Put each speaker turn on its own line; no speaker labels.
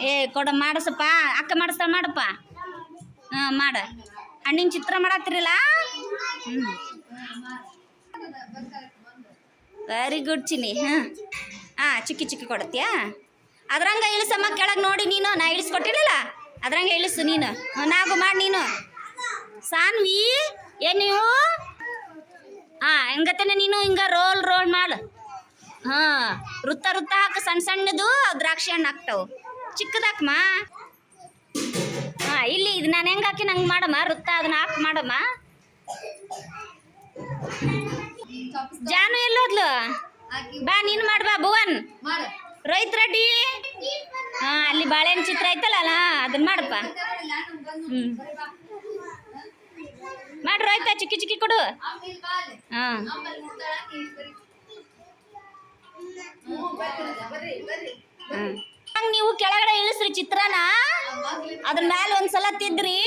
ಏ, ಕೊಡ, ಮಾಡಿಸಪ್ಪ. ಅಕ್ಕ ಮಾಡಿಸ್ತಾಳ ಮಾಡಪ್ಪ. ಹಾಂ, ಮಾಡ. ಹಣ್ಣಿನ ಚಿತ್ರ ಮಾಡತ್ತಿರಲ್ಲ ವೆರಿ ಗುಡ್ ಚಿನ್ನಿ. ಹಾಂ. ಹಾಂ ಚಿಕ್ಕಿ ಚಿಕ್ಕಿ ಕೊಡತ್ತೀಯಾ ಅದ್ರಂಗ ಇಳಿಸಮ್ಮ ಕೆಳಗೆ ನೋಡಿ ನೀನು. ನಾ ಇಳಿಸ್ಕೊಟ್ಟಿಲ್ಲಲ್ಲ ಅದ್ರಂಗ ಇಳಿಸು ನೀನು. ನಾಗು ಮಾಡಿ ನೀನು. ಸಾನ್ವಿ ಏನು ನೀವು? ಹಾಂ ಹೆಂಗತ್ತೇನೆ ನೀನು? ಹಿಂಗ ರೋಲ್ ರೋಲ್ ಮಾಡು. ಹಾಂ, ವೃತ್ತ ವೃತ್ತ ಹಾಕ. ಸಣ್ಣ ಸಣ್ಣದು, ದ್ರಾಕ್ಷಿ ಹಣ್ಣು ಹಾಕ್ತಾವು. ಚಿಕ್ಕದಾಕಮ್ಮ ಹಾಂ ಇಲ್ಲಿ ಇದು ನಾನು ಹೆಂಗೆ ಹಾಕಿ ನಂಗೆ ಮಾಡಮ್ಮ? ವೃತ್ತ ಅದನ್ನ ಹಾಕಿ ಮಾಡಮ್ಮ. ಜಾನು ಎಲ್ಲೋದ್ಲು ಬಾ, ನೀನು ಮಾಡು ಬಾ, ಭುವನ್. ರೋಹಿತ್ ರೆಡ್ಡಿ? ಹಾಂ ಅಲ್ಲಿ ಬಾಳೆಹಣ್ಣು ಚಿತ್ರ ಐತಲ್ಲ ಅದನ್ನ ಮಾಡಪ್ಪ. ಹ್ಞೂ ಮಾಡಿ ರೋಹಿತ, ಚಿಕ್ಕಿ ಚಿಕ್ಕಿ ಕೊಡು. ಹಾಂ ಹಾಂ ಚಿತ್ರನ? ಅದ್ರ ಮೇಲೆ ಒಂದ್ಸಲ ತಿದ್ರಿ.